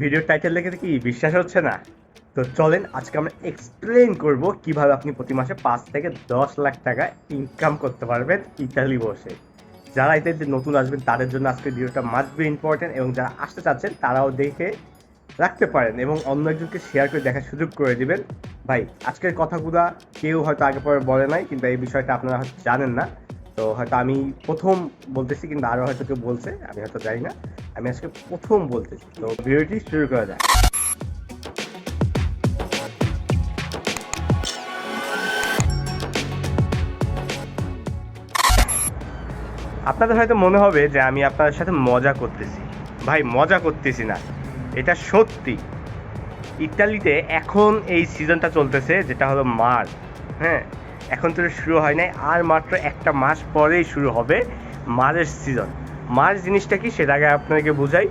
ভিডিওর টাইটেল দেখে কি বিশ্বাস হচ্ছে না। তো চলেন আজকে আমরা এক্সপ্লেন করব কীভাবে আপনি প্রতি মাসে পাঁচ থেকে দশ লাখ টাকা ইনকাম করতে পারবেন ইতালি বসে। যারা ইতালিতে নতুন আসবেন, তাদের জন্য আজকে ভিডিওটা মাস্ট বি ইম্পর্টেন্ট এবং যারা আসতে চাচ্ছেন, তারাও দেখে রাখতে পারেন এবং অন্য একজনকে শেয়ার করে দেখার সুযোগ করে দিবেন। ভাই, আজকের কথাগুলো কেউ হয়তো আগে পরে বলে নাই কিন্তু এই বিষয়টা আপনারা হয়তো জানেন না। তো হয়তো আমি প্রথম বলতেছি কিন্তু আরও হয়তো কেউ বলছে, আমি হয়তো জানি না। আমি আজকে প্রথম বলতেছি তো ভিডিওটি শুরু করা যায় আপনাদের হয়তো মনে হবে যে আমি আপনাদের সাথে মজা করতেছি। ভাই, মজা করতেছি না। এটা সত্যি। ইতালিতে এখন এই সিজনটা চলতেছে, যেটা হলো মার্চ হ্যাঁ এখন তো শুরু হয় নাই, আর মাত্র একটা মাস পরেই শুরু হবে মারের সিজন। মার্চ জিনিসটা কি সেটা আগে আপনাকে বুঝাই।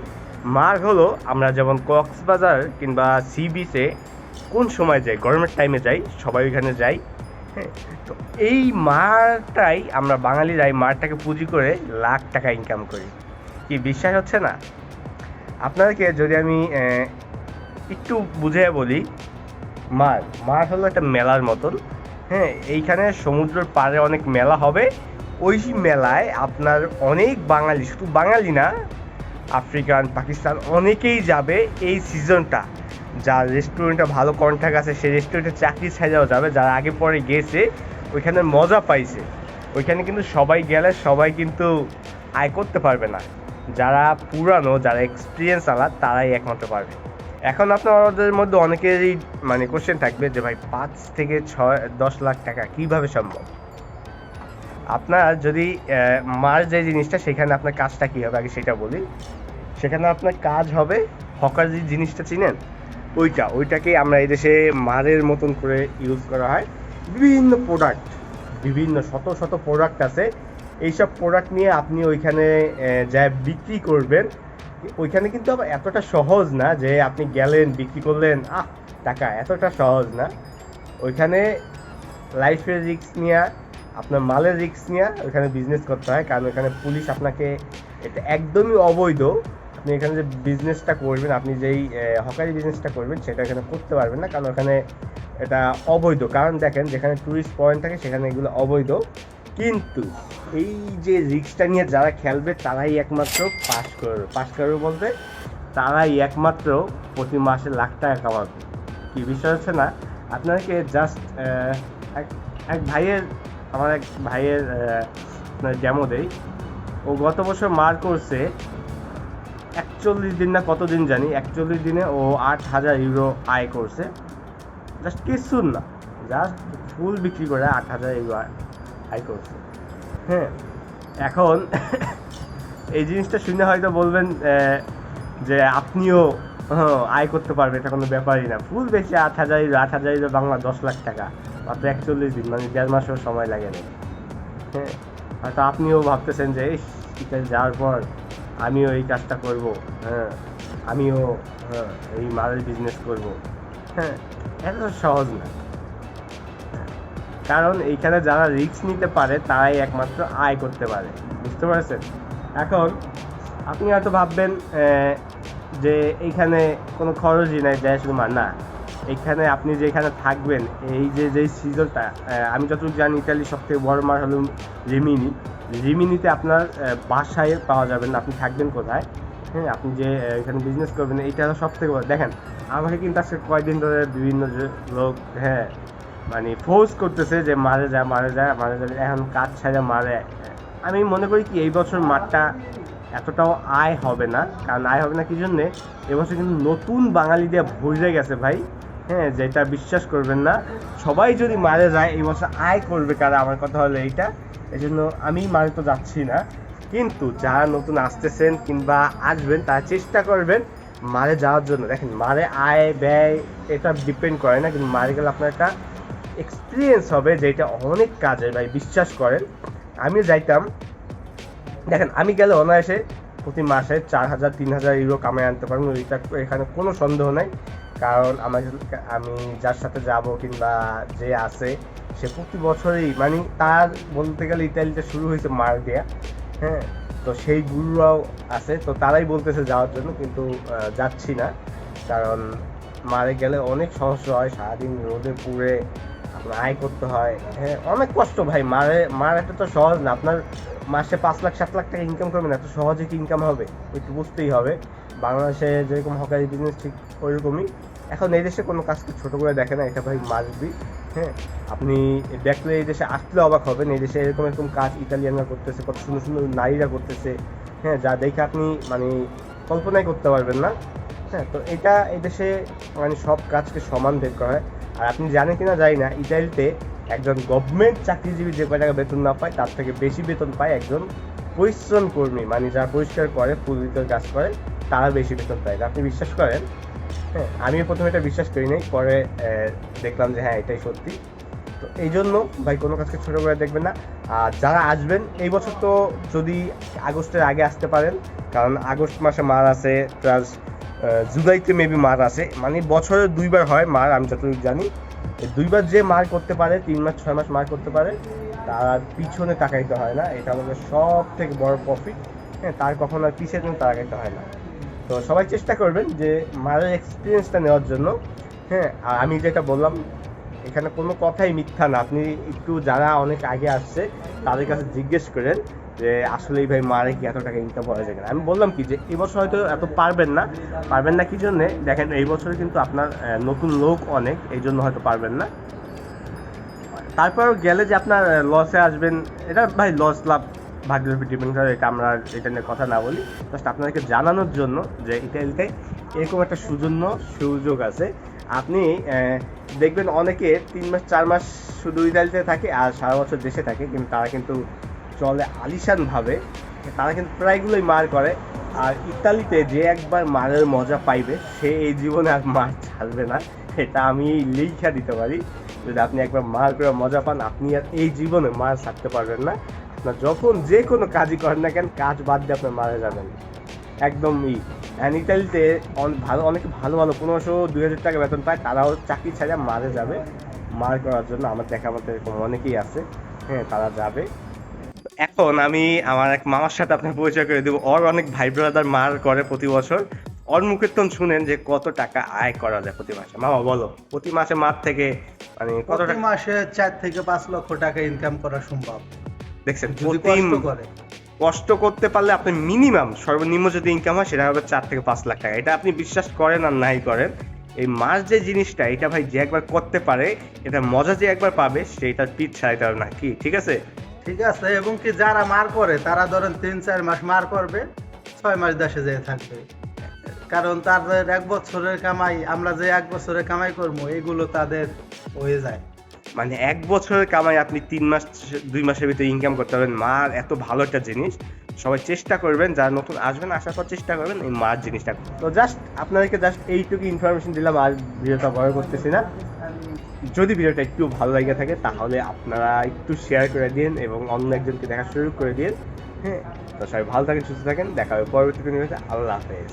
মার হলো আমরা যেমন কক্সবাজার কিংবা সি বিচে কোন সময় যাই, গরমের টাইমে যাই, সবাই ওইখানে যাই হ্যাঁ? তো এই মারটাই আমরা বাঙালিরাই মারটাকে পুঁজি করে লাখ টাকা ইনকাম করি। কি বিশ্বাস হচ্ছে না? আপনাদেরকে যদি আমি একটু বুঝে বলি, মার মার হলো একটা মেলার মতন হ্যাঁ? এইখানে সমুদ্রের পাড়ে অনেক মেলা হবে ওই মেলায় আপনার অনেক বাঙালি, শুধু বাঙালি না, আফ্রিকান, পাকিস্তান অনেকেই যাবে এই সিজনটা যার রেস্টুরেন্টে ভালো কন্ট্যাক্ট আছে, সেই রেস্টুরেন্টে চাকরি ছাড়াও যাবে, যারা আগে পরে গেছে, ওইখানে মজা পাইছে। ওইখানে কিন্তু সবাই গেলে সবাই কিন্তু আয় করতে পারবে না। যারা পুরানো, যারা এক্সপিরিয়েন্স আলাদ তারাই একমাত্র পারবে। এখন আপনাদের মধ্যে অনেকেরই মানে কোশ্চেন থাকবে যে ভাই, পাঁচ থেকে ছয়, দশ লাখ টাকা কীভাবে সম্ভব? আপনার যদি মার যে জিনিসটা, সেখানে আপনার কাজটা কী হবে? আগে সেটা বলি। সেখানে আপনার কাজ হবে হকার যে জিনিসটা চিনেন? ওইটা। ওইটাকে আমরা এই দেশে মারের মতন করে ইউজ করা হয়। বিভিন্ন প্রোডাক্ট বিভিন্ন শত শত প্রোডাক্ট আছে। এইসব প্রোডাক্ট নিয়ে আপনি ওইখানে যা বিক্রি করবেন, ওইখানে কিন্তু আবার এতটা সহজ না যে আপনি গেলেন, বিক্রি করলেন, আহ, টাকা। এতটা সহজ না। ওইখানে লাইফের রিস্ক নিয়ে আপনার মালের রিক্স নিয়ে ওইখানে বিজনেস করতে হয়, কারণ ওইখানে পুলিশ আপনাকে এটা একদমই অবৈধ। আপনি এখানে যে বিজনেসটা করবেন, আপনি যেই হকারি বিজনেসটা করবেন, সেটা এখানে করতে পারবেন না, কারণ ওখানে এটা অবৈধ। কারণ দেখেন, যেখানে টুরিস্ট পয়েন্ট থাকে, সেখানে এগুলো অবৈধ। কিন্তু এই যে রিক্সটা নিয়ে যারা খেলবে, তারাই একমাত্র পাস করবে পাস করবে বলতে, তারাই একমাত্র প্রতি মাসে লাখ টাকা কামাবে। কি বিষয় হচ্ছে না? আপনাকে জাস্ট এক ভাইয়ের আমার এক ভাইয়ের ডেমো দেই। ও গত বছর মার করছে একচল্লিশ দিন না কতদিন জানি একচল্লিশ দিনে ও আট হাজার ইউরো আয় করছে। জাস্ট কিছু না জাস্ট ফুল বিক্রি করে আট হাজার ইউরো আয় আয় করছে। হ্যাঁ এখন এই জিনিসটা শুনে হয়তো বলবেন যে আপনিও হ্যাঁ, আয় করতে পারবেন এটা কোনো ব্যাপারই না। ফুল বেশি আট হাজার ইউরো আট হাজার ইউরো বাংলা দশ লাখ টাকা। মাত্র একচল্লিশ দিন মানে দেড় মাসেও সময় লাগে না। হ্যাঁ হয়তো আপনিও ভাবতেছেন যে, ইস ইতালি যাওয়ার পর আমিও এই কাজটা করব। হ্যাঁ আমিও হ্যাঁ এই মালের বিজনেস করব। হ্যাঁ এত সহজ না। কারণ এইখানে যারা রিস্ক নিতে পারে, তারাই একমাত্র আয় করতে পারে। বুঝতে পারছেন? এখন আপনি হয়তো ভাববেন যে এইখানে কোনো খরচই নাই যায় শুধু না এখানে আপনি যেখানে থাকবেন, এই যে, যেই সিজনটা আমি যতটুকু জানি ইতালি সব থেকে বড় মার হলো রিমিনি। রিমিনিতে আপনার বাসায় পাওয়া যাবে না, আপনি থাকবেন কোথায়? হ্যাঁ আপনি যে এখানে বিজনেস করবেন, এইটা সব থেকে বড়। দেখেন, আমাকে কিন্তু আজকে কয়েকদিন ধরে বিভিন্ন যে লোক হ্যাঁ মানে ফোর্স করতেছে যে মারে যা মারে যা মারে যা, এখন কাজ ছাড়া মারে। আমি মনে করি কি, এই বছর মাঠটা এতটাও আয় হবে না, কারণ আয় হবে না কি জন্যে? এবছর কিন্তু নতুন বাঙালি দিয়ে ভরে গেছে ভাই। হ্যাঁ যেটা বিশ্বাস করবেন না, সবাই যদি মারে যায়, এই বছর আয় করবে কারা? আমার কথা হলো এইটা। এই জন্য আমি মারে তো যাচ্ছি না। কিন্তু যারা নতুন আসতেছেন কিংবা আসবেন, তারা চেষ্টা করবেন মারে যাওয়ার জন্য। দেখেন, মারে আয়, ব্যয়, এটা ডিপেন্ড করে না, কিন্তু মারে গেলে আপনার একটা এক্সপিরিয়েন্স হবে যেটা অনেক কাজে, ভাই, বিশ্বাস করেন। আমি যাইতাম, দেখেন, আমি গেলে অনায়াসে প্রতি মাসে চার হাজার, তিন হাজার ইউরো কামাই আনতে পারব, এটা এখানে কোনো সন্দেহ নাই। কারণ আমার আমি যার সাথে যাব কিংবা যে আছে, সে প্রতি বছরই মানে তার বলতে গেলে ইতালিতে শুরু হয়েছে মার দেয়া হ্যাঁ? তো সেই গুরুরাও আছে, তো তারাই বলতেছে যাওয়ার জন্য, কিন্তু যাচ্ছি না। কারণ মারে গেলে অনেক সমস্যা হয়, সারাদিন রোদে পুড়ে আপনার আয় করতে হয় হ্যাঁ? অনেক কষ্ট ভাই মারে মার একটা তো সহজ না, আপনার মাসে পাঁচ লাখ, সাত লাখ টাকা ইনকাম করবেন, এত সহজে কি ইনকাম হবে? একটু বুঝতেই হবে। বাংলাদেশে যেরকম হকারি বিজনেস ঠিক ওইরকমই। এখন এই দেশে কোনো কাজকে ছোট করে দেখে না, এটা ভাই মাসবি হ্যাঁ? আপনি দেখলে এই দেশে আসলে অবাক হবেন, এই দেশে এরকম এরকম কাজ ইতালিয়ানরা করতেছে, কত সুন্দর সুন্দর নারীরা করতেছে হ্যাঁ? যা দেখে আপনি মানে কল্পনাই করতে পারবেন না হ্যাঁ? তো এটা এই দেশে মানে সব কাজকে সমান বের করা হয়। আর আপনি জানেন কিনা জানি না, ইতালিতে একজন গভর্নমেন্ট চাকরিজীবী যে কয় টাকা বেতন না পায়, তার থেকে বেশি বেতন পায় একজন পরিশ্রম কর্মী। মানে যারা পরিষ্কার করে ভিতর কাজ করে, তারা বেশি বেতন পায়। আপনি বিশ্বাস করেন? হ্যাঁ আমি প্রথমে এটা বিশ্বাস করি নাই, পরে দেখলাম যে হ্যাঁ এটাই সত্যি। তো এই জন্য ভাই, কোনো কাজকে ছোটো করে দেখবেন না। আর যারা আসবেন, এই বছর তো যদি আগস্টের আগে আসতে পারেন, কারণ আগস্ট মাসে মার আছে, প্লাস জুলাইতে মেবি মার আছে। মানে বছরে দুইবার হয় মার, আমি যতটুকু জানি। দুইবার যে মার করতে পারে, তিন মাস, ছয় মাস মার করতে পারে, তার পিছনে তাকাইতে হয় না। এটা আমাদের সব থেকে বড় প্রফিট হ্যাঁ তার কখনো আর পিছনে তাকাইতে হয় না। তো সবাই চেষ্টা করবেন যে মারের এক্সপিরিয়েন্সটা নেওয়ার জন্য। হ্যাঁ আর আমি যেটা বললাম, এখানে কোনো কথাই মিথ্যা না। আপনি একটু যারা অনেক আগে আসছে, তাদের কাছে জিজ্ঞেস করেন যে আসলেই ভাই মারে কি? এত টাকা ইনকাম করা যায় আমি বললাম কি যে এবছর হয়তো এত পারবেন না। পারবেন না কি জন্যে? দেখেন, এই বছর কিন্তু আপনার নতুন লোক অনেক, এই জন্য হয়তো পারবেন না। তারপর গেলে যে আপনার লসে আসবেন, এটা ভাই লস লাভ ভাগ্যের উপর ডিপেন্ড করে, এটা আমরা এটা নিয়ে কথা না বলি। জাস্ট আপনাদেরকে জানানোর জন্য যে ইতালিতে এরকম একটা সুজন্য সুযোগ আছে। আপনি দেখবেন অনেকে তিন মাস, চার মাস শুধু ইতালিতে থাকে আর সারা বছর দেশে থাকে, কিন্তু তারা কিন্তু চলে আলিশানভাবে। তারা কিন্তু প্রায়গুলোই মার করে। আর ইতালিতে যে একবার মারের মজা পাইবে, সে এই জীবনে আর মার ছাড়বে না। এটা আমি লিখা দিতে পারি। যদি আপনি একবার মার করে মজা পান, আপনি আর এই জীবনে মার ছাড়তে পারবেন না। আপনার যখন যে কোনো কাজই করেন না কেন কাজ বাদ দিয়ে আপনার মারা যাবেন। একদম ই। অ্যান্ড ইতালিতে অন- ভালো অনেকে ভালো ভালো পনেরোশো দুই হাজার টাকা বেতন পায় তারাও চাকরি ছাড়া মারে যাবে। মার করার জন্য আমার দেখা মতো এরকম অনেকেই আছে। হ্যাঁ তারা যাবে। এখন আমি আমার এক মামার সাথে আপনার পরিচয় করে দেবো। ওর অনেক ভাই ব্রাদার মার করে প্রতি বছর। ওর মুখের তন শুনেন যে কত টাকা আয় করা যায় প্রতি মাসে। মামা বলো প্রতি মাসে মার থেকে মানে কত টাকা? মাসে চার থেকে পাঁচ লক্ষ টাকা ইনকাম করা সম্ভব। দেখছেন প্রতি কষ্ট করতে পারলে আপনি মিনিমাম সর্বনিম্ন যদি ইনকাম হয় সেটা হবে চার থেকে পাঁচ লাখ টাকা। এটা আপনি বিশ্বাস করেন আর নাই করেন এই মাস যে জিনিসটা এটা ভাই যে একবার করতে পারে এটা মজা যে একবার পাবে সেটার পিঠ ছাড়াইতে হবে না। কি ঠিক আছে? ঠিক আছে এবং কি যারা মার করে তারা ধরেন তিন চার মাস মার করবে ছয় মাস দেশে যেয়ে থাকবে। কারণ তাদের এক বছরের কামাই আমরা যে এক বছরের কামাই করব এগুলো তাদের হয়ে যায়। মানে এক বছরের কামাই আপনি তিন মাস, দুই মাসের ভিতরে ইনকাম করতে পারবেন। মার এত ভালো একটা জিনিস। সবাই চেষ্টা করবেন, যারা নতুন আসবেন, আসার পর চেষ্টা করবেন এই মার জিনিসটা। তো জাস্ট আপনাদেরকে জাস্ট এইটুকু ইনফরমেশন দিলাম, আর ভিডিওটা বড় করতেছি না। যদি ভিডিওটা একটু ভালো লাগে থাকে, তাহলে আপনারা একটু শেয়ার করে দিন এবং অন্য একজনকে দেখা শুরু করে দিন। হ্যাঁ তো সবাই ভালো থাকেন, সুস্থ থাকেন। দেখা হবে পরবর্তী আল্লাহ হাফেজ।